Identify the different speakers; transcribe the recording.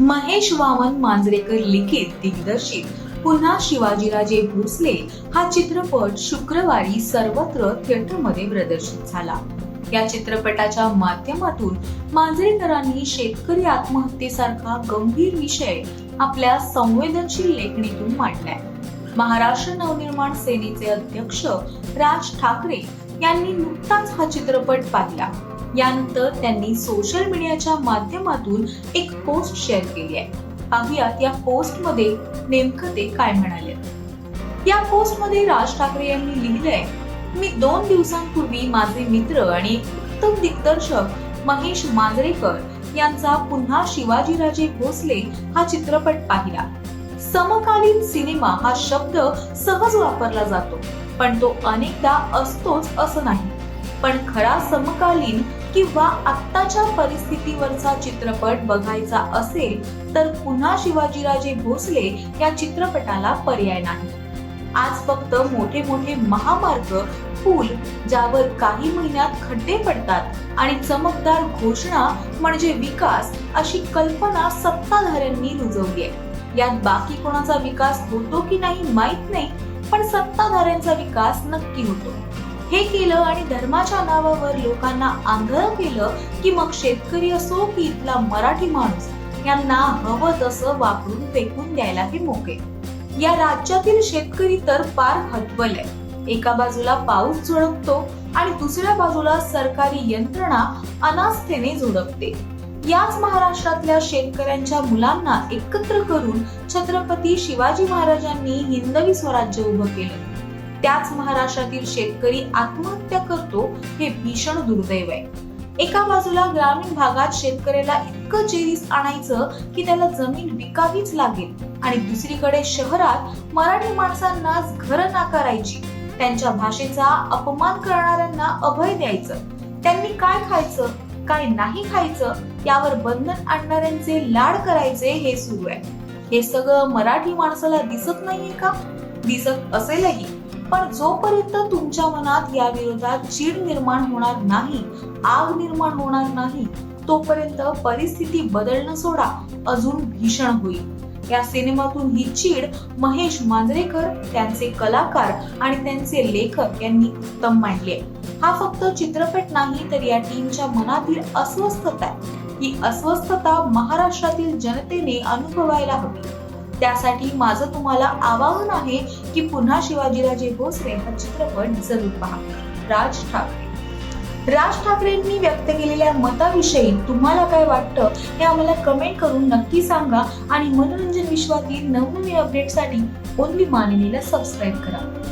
Speaker 1: महेश वामन मांजरेकर लिखित दिग्दर्शित. पुन्हा शिवाजीराजे भोसले हा चित्रपट शुक्रवारी सर्वत्र थिएटरमध्ये प्रदर्शित झाला. या चित्रपटाच्या माध्यमातून मांजरेकरांनी शेतकरी आत्महत्येसारखा गंभीर विषय आपल्या संवेदनशील लेखणीतून मांडलाय. महाराष्ट्र नवनिर्माण सेनेचे अध्यक्ष राज ठाकरे यांनी नुकताच हा चित्रपट पाहिला. यानंतर त्यांनी सोशल मीडियाच्या माध्यमातून एक पोस्ट शेअर केली आहे. पाहुयात या पोस्टमध्ये नेमकं ते काय म्हणाले. या पोस्टमध्ये राज ठाकरे यांनी लिहिलंय मी दोन दिवसांपूर्वी माझे मित्र आणि उत्तम दिग्दर्शक महेश मांजरेकर यांचा पुन्हा शिवाजीराजे भोसले हा चित्रपट पाहिला. समकालीन सिनेमा हा शब्द सहज वापरला जातो पण तो अनेकदा असतोच असं नाही. पण खरा समकालीन किंवा आत्ताच्या परिस्थितीवरचा चित्रपट बघायचा असेल तर पुन्हा शिवाजीराजे भोसले या चित्रपटाला पर्याय नाही. आज फक्त मोठे मोठे महामार्ग पूल ज्यावर काही महिन्यात खड्डे पडतात आणि चमकदार घोषणा म्हणजे विकास अशी कल्पना सत्ताधाऱ्यांनी रुजवली आहे. यात बाकी कोणाचा विकास होतो की नाही माहीत नाही पण सत्ताधाऱ्यांचा विकास नक्की होतो. हे केलं आणि धर्माच्या नावावर लोकांना आंधळ केलं की मग शेतकरी असो की इथला मराठी माणूस यांना हवं तसं वापरून फेकून द्यायला हे मोके. या राज्यातील शेतकरी तर फार हतबल एका बाजूला पाऊस झोडपतो आणि दुसऱ्या बाजूला सरकारी यंत्रणा अनास्थेने झोडपते. याच महाराष्ट्रातल्या शेतकऱ्यांच्या मुलांना एकत्र करून छत्रपती शिवाजी महाराजांनी हिंदवी स्वराज्य उभं केलं. त्याच महाराष्ट्रातील शेतकरी आत्महत्या करतो हे भीषण दुर्दैव आहे. एका बाजूला ग्रामीण भागात शेतकऱ्याला इतकं चेरीस आणायचं की त्याला जमीन विकावीच लागेल आणि दुसरीकडे शहरात मराठी माणसांनाच घरं नाकारायची त्यांच्या भाषेचा अपमान करणाऱ्यांना अभय द्यायचं. त्यांनी काय खायचं काय नाही खायचं यावर बंधन आणणाऱ्यांचे लाड करायचे हे सुरू आहे. हे सगळं मराठी माणसाला दिसत नाहीये का? दिसत असेलही. पण जोपर्यंत तुमच्या मनात या विरोधात चीड निर्माण होणार नाही आग निर्माण होणार नाही तोपर्यंत परिस्थिती बदलणं सोडा अजून भीषण होईल. या सिनेमातून ही चीड महेश मांजरेकर त्यांचे कलाकार आणि त्यांचे लेखक यांनी उत्तम मांडले. हा फक्त चित्रपट नाही तर या टीमच्या मनातील अस्वस्थता ही अस्वस्थता महाराष्ट्रातील जनतेने अनुभवायला हवी. त्यासाठी माझं तुम्हाला आवाहन आहे की पुन्हा शिवाजीराजे भोसले हा चित्रपट जरूर पहा. राज ठाकरे. राज ठाकरेंनी व्यक्त केलेल्या मताविषयी तुम्हाला काय वाटतं हे आम्हाला कमेंट करून नक्की सांगा आणि मनोरंजन विश्वातील नवनवीन अपडेटसाठी ओनली मानिनीला सबस्क्राईब करा.